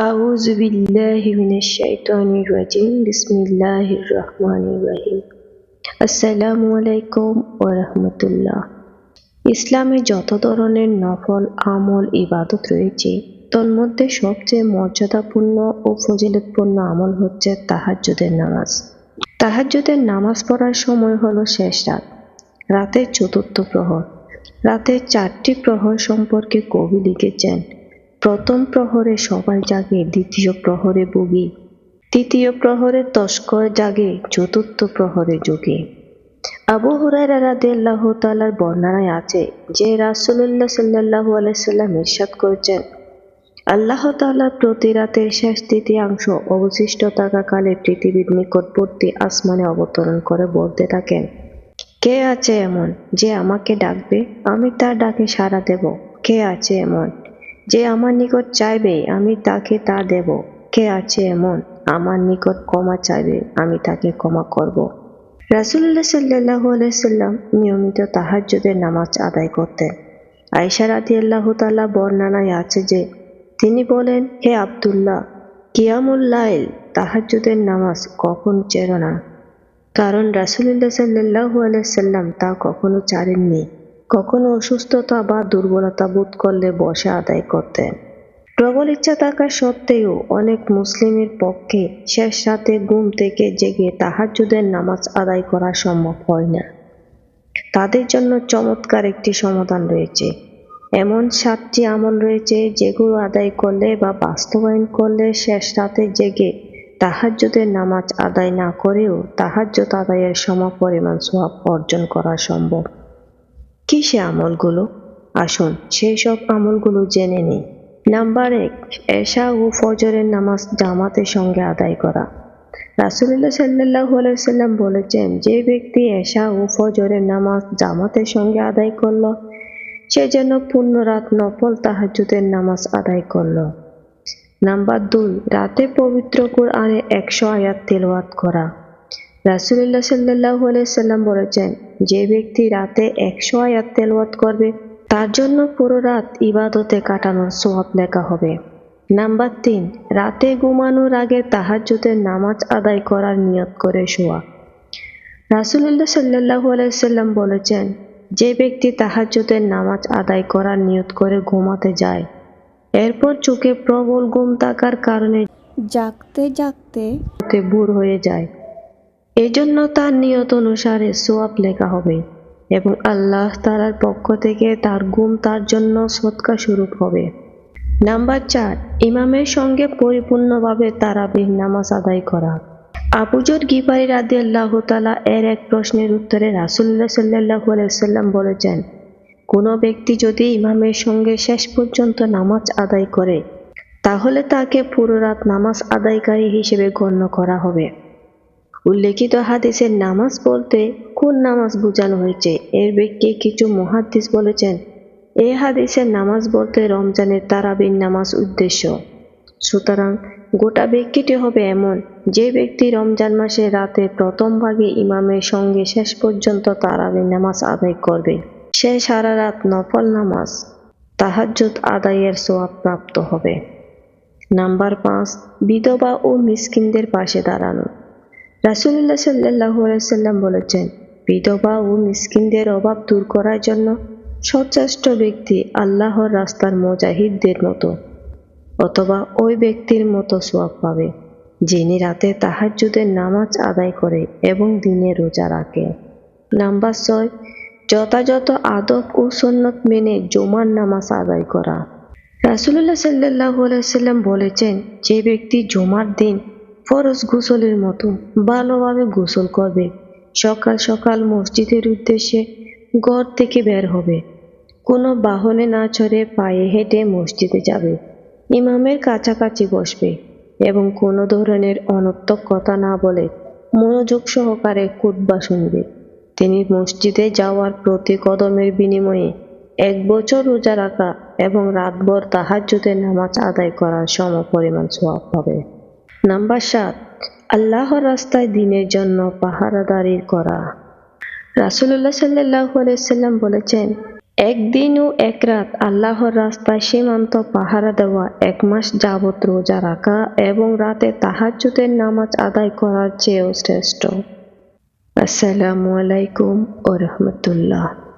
أعوذ بالله من الشيطان الرجيم بسم الله الرحمن الرحيم আসসালামু আলাইকুম ও রহমতুল্লাহ ইসলামে যত ধরনের নফল আমল ইবাদত রয়েছে তন্মধ্যে সবচেয়ে মর্যাদাপূর্ণ ও ফজিলতপূর্ণ আমল হচ্ছে তাহাজ্জুদের নামাজ তাহাজ্জুদের নামাজ পড়ার সময় হলো শেষ রাত রাতের চতুর্থ প্রহর রাতের চারটি প্রহর সম্পর্কে কবি লিখেছেন প্রথম প্রহরে সবাই জাগে, দ্বিতীয় প্রহরে বুগি। তৃতীয় প্রহরে তস্কর জাগে, চতুর্থ প্রহরে যোগে। আবু হুরায়রা রাদিয়াল্লাহু বর্ণনায় আছে যে রাসূলুল্লাহ সাল্লাল্লাহু আলাইহি সাল্লাম ইরশাদ করেছেন, আল্লাহ তাআলা প্রতি রাতের শেষ তৃতীয়াংশ অবশিষ্ট থাকাকালে পৃথিবীর নিকটবর্তী আসমানে অবতরণ করে বলতে থাকেন, কে আছে এমন যে আমাকে ডাকবে? আমি তার ডাকে সাড়া দেব। কে আছে এমন যে আমার নিকট চাইবে, আমি তাকে তা দেব। কে আছে এমন? আমার নিকট ক্ষমা চাইবে, আমি তাকে ক্ষমা করব। রাসুল্লাহ সাল্লাহ সাল্লাম নিয়মিত তাহাজ্জুদের নামাজ আদায় করতেন। আয়সা রাদি আল্লাহ তাল্লাহ বর্ণনায় আছে যে, তিনি বলেন, হে আবদুল্লাহ কিয়ামুল্লাইল তাহাজ্জুদের নামাজ কখন চের না। কারণ রাসুলুল্লাহ সাল্লাহ সাল্লাম তা কখনো চারেননি। কখনো অসুস্থতা বা দুর্বলতা বোধ করলে বসে আদায় করতেন প্রবল ইচ্ছা থাকা সত্ত্বেও অনেক মুসলিমের পক্ষে শেষ রাতে ঘুম থেকে জেগে তাহাজ্জুদের নামাজ আদায় করা সম্ভব হয় না। তাদের জন্য চমৎকার একটি সমাধান রয়েছে। এমন সাতটি আমল রয়েছে যেগুলো আদায় করলে বা বাস্তবায়ন করলে শেষ রাতে জেগে তাহাজ্জুদের নামাজ আদায় না করেও তাহাজ্জুদ আদায়ের সমপরিমাণ সোয়াব অর্জন করা সম্ভব। কি সে আমলগুলো? আসুন সেই সব আমলগুলো জেনে নিই। নাম্বার এক, এশা ও ফজরের নামাজ জামাতের সঙ্গে আদায় করা। রাসুল্লাহ সাল্লাহ সাল্লাম বলেছেন, যে ব্যক্তি এশা ও ফজরের নামাজ জামাতের সঙ্গে আদায় করল, সে যেন পূর্ণ রাত নফল তাহাজুদের নামাজ আদায় করল। নাম্বার দুই, রাতে পবিত্র কোরআনে একশো আয়াত তেলওয়াত করা। রাসুল্লাহ সাল্লাহ আলাইসাল্লাম বলেছেন যে ব্যক্তি রাতে একশো আয়াত তেলওয়াত করবে তার জন্য পুরো রাত ইবাদতে কাটানোর সোয়াব লেখা হবে। নাম্বার তিন রাতে ঘুমানোর আগে তাহাজ্জুদের নামাজ আদায় করার নিয়ত করে শোয়া। রাসুল্লাহ সাল্লাহ আলাইসাল্লাম বলেছেন যে ব্যক্তি তাহাজ্জুদের নামাজ আদায় করার নিয়ত করে ঘুমাতে যায় এরপর চোখে প্রবল ঘুম থাকার কারণে জাগতে জাগতে ভোর হয়ে যায়। এজন্য তার নিয়ত অনুসারে সোয়াব লেখা হবে এবং আল্লাহ তালার পক্ষ থেকে তার গুম তার জন্য সৎকা স্বরূপ হবে। নাম্বার চার, ইমামের সঙ্গে পরিপূর্ণভাবে তারাবিহ নামাজ আদায় করা। আবুজর গিপারি রাদি আল্লাহ তালা এর এক প্রশ্নের উত্তরে রাসুল্লাহ সাল্লাহ সাল্লাম বলেছেন, কোনো ব্যক্তি যদি ইমামের সঙ্গে শেষ পর্যন্ত নামাজ আদায় করে, তাহলে তাকে পুরো রাত নামাজ আদায়কারী হিসেবে গণ্য করা হবে। উল্লেখিত হাদিসের নামাজ বলতে কোন নামাজ বোঝানো হয়েছে? এর ব্যক্তি কিছু মহাদিস বলেছেন এই হাদিসের নামাজ বলতে রমজানের তারাবির নামাজ উদ্দেশ্য। সুতরাং গোটা ব্যক্তিটি হবে এমন, যে ব্যক্তি রমজান মাসে রাতে প্রথম ভাগে ইমামের সঙ্গে শেষ পর্যন্ত তারাবির নামাজ আদায় করবে। সে সারা রাত নফল নামাজ, তাহাজ্জুদ আদায়ের সোয়াব প্রাপ্ত হবে। নাম্বার পাঁচ, বিধবা ও মিসকিনদের পাশে দাঁড়ানো। রাসুল্লাহ সাল্লাহ সাল্লাম বলেছেন, বিধবা ও মিসকিনদের অভাব দূর করার জন্য সচেষ্ট ব্যক্তি আল্লাহর রাস্তার মুজাহিদদের মতো অথবা ওই ব্যক্তির মতো সোয়াব পাবে, যিনি রাতে তাহাজ্জুদের নামাজ আদায় করে এবং দিনে রোজা রাখে। নাম্বার ছয়, যথাযথ আদব ও সন্ন্যত মেনে জুমার নামাজ আদায় করা। রাসুল্লাহ সাল্লাহ সাল্লাম বলেছেন, যে ব্যক্তি জুমার দিন ফরজ গোসলের মতো ভালোভাবে গোসল করবে। সকাল সকাল মসজিদের উদ্দেশ্যে ঘর থেকে বের হবে। কোনো বাহনে না চড়ে পায়ে হেঁটে মসজিদে যাবে। ইমামের কাছাকাছি বসবে এবং কোনো ধরনের অনর্থক কথা না বলে মনোযোগ সহকারে কুটবা শুনবে। তিনি মসজিদে যাওয়ার প্রতি কদমের বিনিময়ে এক বছর রোজা রাখা এবং রাতভর তাহাজ্জুদের নামাজ আদায় করার সম পরিমাণ সোয়াব হবে নাম্বার সাত, আল্লাহর রাস্তায় দিনের জন্য পাহারাদারি করা। রাসুল্লাহ সাল্লাহ সাল্লাম বলেছেন, একদিন ও এক রাত আল্লাহর রাস্তায় সীমান্ত পাহারা দেওয়া, এক মাস যাবৎ রোজা রাখা এবং রাতে তাহাজ্জুদের নামাজ আদায় করার চেয়েও শ্রেষ্ঠ। আসসালামু আলাইকুম ও রহমতুল্লাহ।